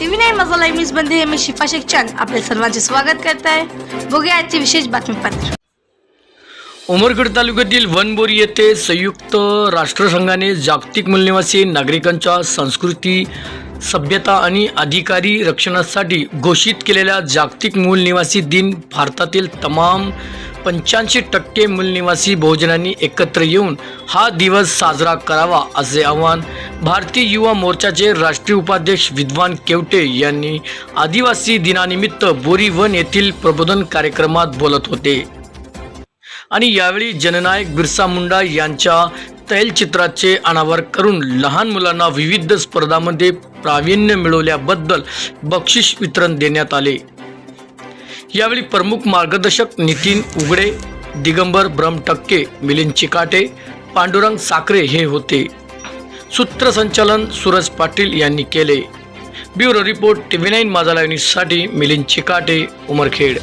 TV नाही माझा live न्यूजमध्ये मी शिफा शेख चंद सर्वांचे स्वागत करत आहे बघूया आजचे विशेष बातमीपत्र. उमरगड तालुक्यातील वनबोरी येथे संयुक्त राष्ट्रसंघाने जागतिक मूलनिवासी नागरिकांच्या संस्कृती सभ्यता आणि अधिकारी रक्षणासाठी घोषित केलेल्या जागतिक मूलनिवासी दिन भारतातील तमाम पंच्याऐंशी टक्के मूलनिवासी बहुजनांनी एकत्र येऊन हा दिवस साजरा करावा असे आवाहन भारतीय युवा मोर्चाचे राष्ट्रीय उपाध्यक्ष विद्वान केवटे यांनी आदिवासी दिनानिमित्त बोरी वन येथील प्रबोधन कार्यक्रमात बोलत होते. आणि यावेळी जननायक बिरसा मुंडा यांच्या तैलचित्राचे अनावर करून लहान मुलांना विविध स्पर्धांमध्ये प्रावीण्य मिळवल्याबद्दल बक्षीस वितरण देण्यात आले. यावेळी प्रमुख मार्गदर्शक नितीन उगडे दिगंबर ब्रह्मटक्के मिलिंद चिकाटे पांडुरंग साखरे हे होते. सूत्रसंचालन सूरज पाटील यांनी केले. Bureau report T V nine Majha live न्यूजसाठी मिलिंद चिकाटे उमरखेड.